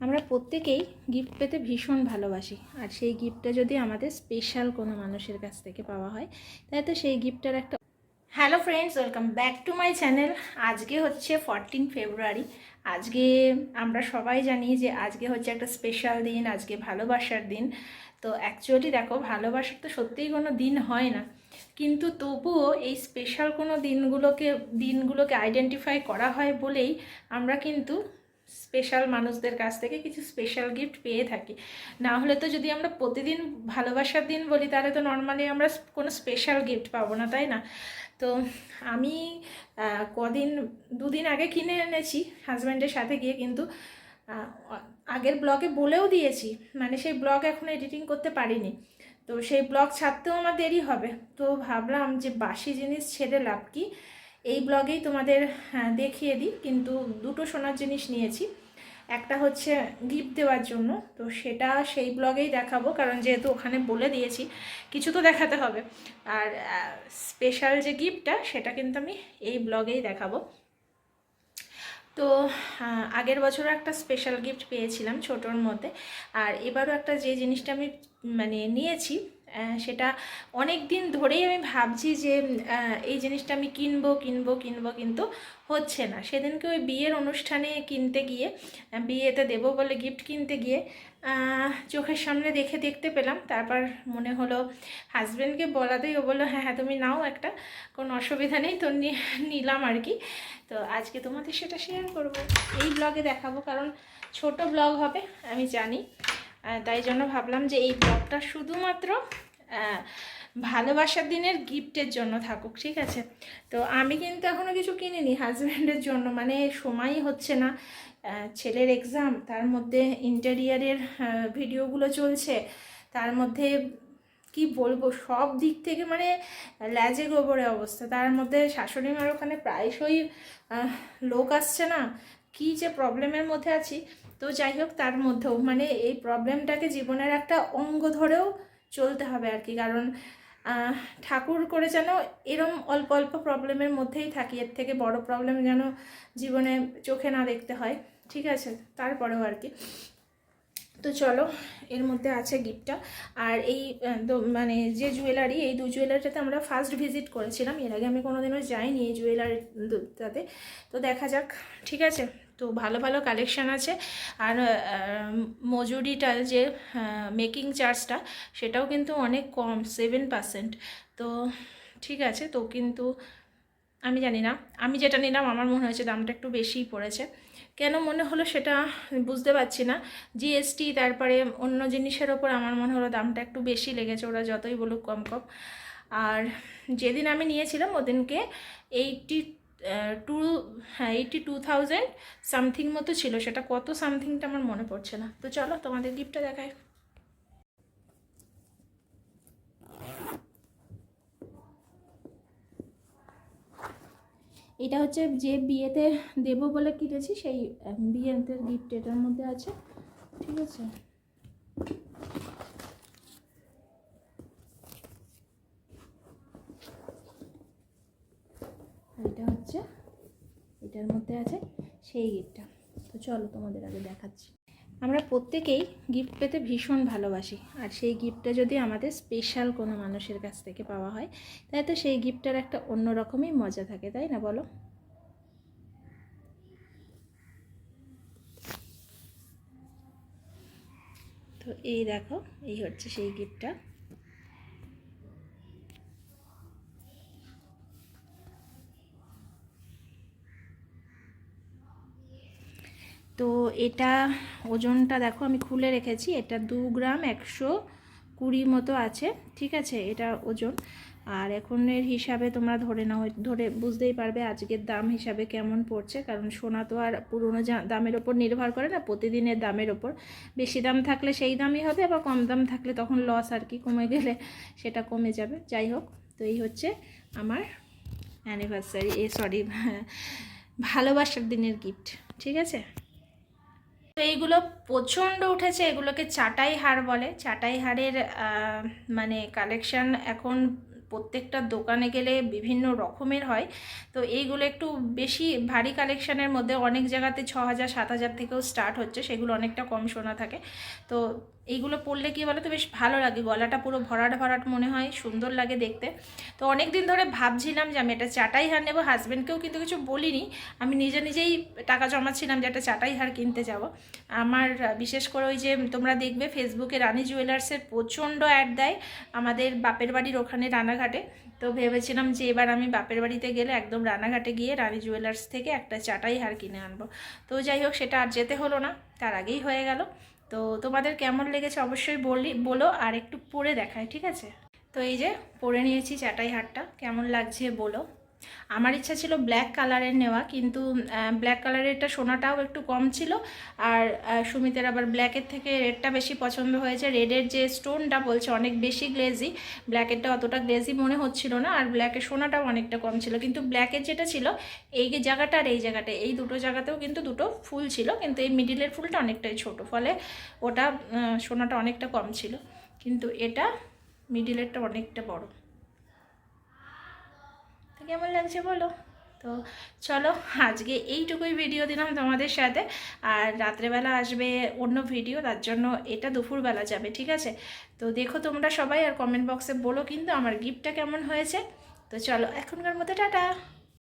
আমরা প্রত্যেকেই গিফট পেতে ভীষণ ভালোবাসি। আর সেই গিফটটা যদি আমাদের স্পেশাল কোনো মানুষের কাছ থেকে পাওয়া হয় তাই তো সেই গিফটটার একটা hello friends welcome back to my channel আজকে হচ্ছে ফরটিন ফেব্রুয়ারি আজকে আমরা সবাই জানি যে আজকে হচ্ছে একটা স্পেশাল দিন, আজকে ভালোবাসার দিন। তো অ্যাকচুয়ালি দেখো, ভালোবাসার তো সত্যিই কোনো দিন হয় না। কিন্তু তবুও এই স্পেশাল কোনো দিনগুলোকে দিনগুলোকে আইডেন্টিফাই করা হয় বলেই আমরা কিন্তু স্পেশাল মানুষদের কাছ থেকে কিছু স্পেশাল গিফট পেয়ে থাকি। না হলে তো যদি আমরা প্রতিদিন ভালোবাসার দিন বলি, তাহলে তো নর্মালি আমরা কোনো স্পেশাল গিফট পাবো না, তাই না? তো আমি কদিন, দুদিন আগে কিনে এনেছি হাজব্যান্ডের সাথে গিয়ে কিন্তু আগের ব্লগে বলেও দিয়েছি মানে সেই ব্লগ এখন এডিটিং করতে পারিনি। তো সেই ব্লগ ছাড়তেও আমার দেরি হবে। তো ভাবলাম যে বাসি জিনিস ছেড়ে লাভ কি? এই ব্লগেই তোমাদের হ্যাঁ, দেখিয়ে দিই। কিন্তু দুটো সোনার জিনিস নিয়েছি। একটা হচ্ছে গিফট দেওয়ার জন্য। তো সেটা সেই ব্লগেই দেখাবো কারণ যেহেতু ওখানে বলে দিয়েছি কিছু তো দেখাতে হবে। আর স্পেশাল যে গিফটটা সেটা কিন্তু আমি এই ব্লগেই দেখাবো। তো আগের বছরও একটা স্পেশাল গিফট পেয়েছিলাম ছোটোর মধ্যে। আর এবারও একটা যে জিনিসটা আমি মানে নিয়েছি সেটা অনেক দিন ধরেই আমি ভাবছি যে এই জিনিসটা আমি কিনবো কিনবো কিনবো কিন্তু হচ্ছে না। সেদিনকে ওই বিয়ের অনুষ্ঠানে কিনতে গিয়ে বিয়েতে দেবো বলে গিফট কিনতে গিয়ে চোখের সামনে দেখে দেখতে পেলাম। তারপর মনে হলো হাজব্যান্ডকে বলাতেই ও বলল হ্যাঁ হ্যাঁ তুমি নাও একটা। কোনো অসুবিধা নেই, তো নিলাম আর কি। তো আজকে তোমাদের সেটা শেয়ার করব। এই ব্লগে দেখাবো, কারণ ছোট ব্লগ হবে, আমি জানি। তাই জন্য ভাবলাম যে এই ব্লগটা শুধুমাত্র ভালোবাসার দিনের গিফটের জন্য থাকুক, ঠিক আছে? তো আমি কিন্তু এখনও কিছু কিনিনি হাজব্যান্ডের জন্য মানে সময়ই হচ্ছে না। ছেলের এক্সাম তার মধ্যে ইন্টেরিয়ারের ভিডিওগুলো চলছে, তার মধ্যে কি বলব, সব দিক থেকে মানে ল্যাজে গোবরে অবস্থা। তার মধ্যে শাশুড়ি মার ওখানে প্রায়শই লোক আসছে না কি যে প্রবলেমের মধ্যে আছি, তো যাই হোক তার মধ্যেও মানে এই প্রবলেমটাকে জীবনের একটা অঙ্গ ধরেও চলতে হবে আর কি। কারণ ঠাকুর করে যেন এরম অল্প অল্প প্রবলেমের মধ্যেই থাকি, এর থেকে বড় প্রবলেম যেন জীবনে চোখে না দেখতে হয়, ঠিক আছে? তারপরেও আর কি। তো চলো, এর মধ্যে আছে গিফটটা। আর এই মানে যে জুয়েলারি এই দু জুয়েলারিটাতে আমরা ফার্স্ট ভিজিট করেছিলাম। এর আগে আমি কোনোদিনও যাইনি এই জুয়েলারিটাতে তো দেখা যাক, ঠিক আছে? তো ভালো ভালো কালেকশান আছে। আর মজুরিটা যে মেকিং চার্জটা সেটাও কিন্তু অনেক কম সেভেন পার্সেন্ট তো ঠিক আছে, তো কিন্তু আমি জানি না। আমি যেটা নিলাম, আমার মনে হয়েছে দামটা একটু বেশিই পড়েছে। কেন মনে হলো সেটা বুঝতে পারছি না। জিএসটি তারপরে অন্য জিনিসের ওপর আমার মনে হলো দামটা একটু বেশি লেগেছে, ওরা যতই বলুক কম কম। আর যেদিন আমি নিয়েছিলাম, ওদিনকে এইটটি টু হ্যাঁ এইটি টু থাউজেন্ড সামথিং মতো ছিল। সেটা কত সামথিংটা আমার মনে পড়ছে না। তো চলো, তোমাদের গিফটটা দেখায় এটা হচ্ছে যে বিয়েতে দেবো বলে কিনেছি, সেই বিয়েতে গিফট এটার মধ্যে আছে। ঠিক আছে? এটা হচ্ছে। এটার মধ্যে আছে সেই গিফটটা। তো চলো তোমাদের আগে দেখাচ্ছি। আমরা প্রত্যেকেই গিফট পেতে ভীষণ ভালোবাসি। আর সেই গিফটটা যদি আমাদের স্পেশাল কোনো মানুষের কাছ থেকে পাওয়া হয় তাই তো সেই গিফটটার একটা অন্যরকমই মজা থাকে, তাই না বলো? তো এই দেখো, এই হচ্ছে সেই গিফটটা। তো এটা ওজনটা দেখো, আমি খুলে রেখেছি। এটা দু গ্রাম একশো কুড়ি মতো আছে, ঠিক আছে? এটা ওজন। আর এখনের হিসাবে তোমরা ধরে নাও, ধরে বুঝতেই পারবে আজকের দাম হিসাবে কেমন পড়ছে, কারণ সোনা তো আর পুরোনো দামের ওপর নির্ভর করে না, প্রতিদিনের দামের ওপর। বেশি দাম থাকলে সেই দামই হবে, আবার কম দাম থাকলে তখন লস আর কি কমে গেলে সেটা কমে যাবে। যাই হোক, তো এই হচ্ছে আমার অ্যানিভার্সারি এ সরি ভালোবাসার দিনের গিফট ঠিক আছে? তো এইগুলো প্রচণ্ড উঠেছে এগুলোকে চাটাই হার বলে। চাটাই হারের মানে কালেকশন এখন প্রত্যেকটা দোকানে গেলে বিভিন্ন রকমের হয়। তো এইগুলো একটু বেশি ভারী কালেকশানের মধ্যে অনেক জায়গাতে ছ হাজার, সাত হাজার থেকেও স্টার্ট হচ্ছে, সেগুলো অনেকটা কম শোনা থাকে। তো এইগুলো পরলে কি বলো তো বেশ ভালো লাগে। গলাটা পুরো ভরাট ভরাট মনে হয়, সুন্দর লাগে দেখতে। তো অনেক দিন ধরে ভাবছিলাম যে আমি একটা চাটাই হার নেব। হাজব্যান্ডকেও কিন্তু কিছু বলিনি। আমি নিজে নিজেই টাকা জমাচ্ছিলাম যে একটা চাটাই হার কিনতে যাব। আমার বিশেষ করে ওই যে তোমরা দেখবে ফেসবুকে রানী জুয়েলার্সের প্রচণ্ড অ্যাড দেয়। আমাদের বাপের বাড়ির ওখানে রানাঘাটে তো ভেবেছিলাম যে এবার আমি বাপের বাড়িতে গেলে একদম রানাঘাটে গিয়ে রানী জুয়েলার্স থেকে একটা চাটাই হার কিনে আনব। তো যাই হোক, সেটা আর যেতে হলো না, তার আগেই হয়ে গেল। তো তোমাদের কেমন লেগেছে অবশ্যই বললি বলো আর একটু পরে দেখায়, ঠিক আছে? তো এই যে পরে নিয়েছি চাটাই হারটা, কেমন লাগছে বলো। আমার ইচ্ছা ছিল ব্ল্যাক কালারের নেওয়া, কিন্তু ব্ল্যাক কালারেরটা সোনাটাও একটু কম ছিল, আর সুমিতের আবার ব্ল্যাকের থেকে রেডটা বেশি পছন্দ হয়েছে। রেডের যে স্টোনটা বলছে অনেক বেশি গ্লেজি ব্ল্যাকেরটা অতটা গ্লেজি মনে হচ্ছিল না, আর ব্ল্যাকের সোনাটাও অনেকটা কম ছিল। কিন্তু ব্ল্যাকের যেটা ছিল, এই জায়গাটা আর এই জায়গাটা, এই দুটো জায়গাতেও কিন্তু দুটো ফুল ছিল, কিন্তু এই মিডিলের ফুলটা অনেকটাই ছোট, ফলে ওটা সোনাটা অনেকটা কম ছিল। কিন্তু এটা মিডিলেরটা অনেকটা বড়। তো কেমন লাগছে বলো? তো চলো, আজকে এইটুকুই ভিডিও দিলাম তোমাদের সাথে। আর রাত্রেবেলা আসবে অন্য ভিডিও তার জন্য এটা দুপুরবেলা যাবে, ঠিক আছে? তো দেখো তোমরা সবাই আর কমেন্ট বক্সে বলো কিন্তু আমার গিফটটা কেমন হয়েছে। তো চলো, এখনকার মতো টাটা।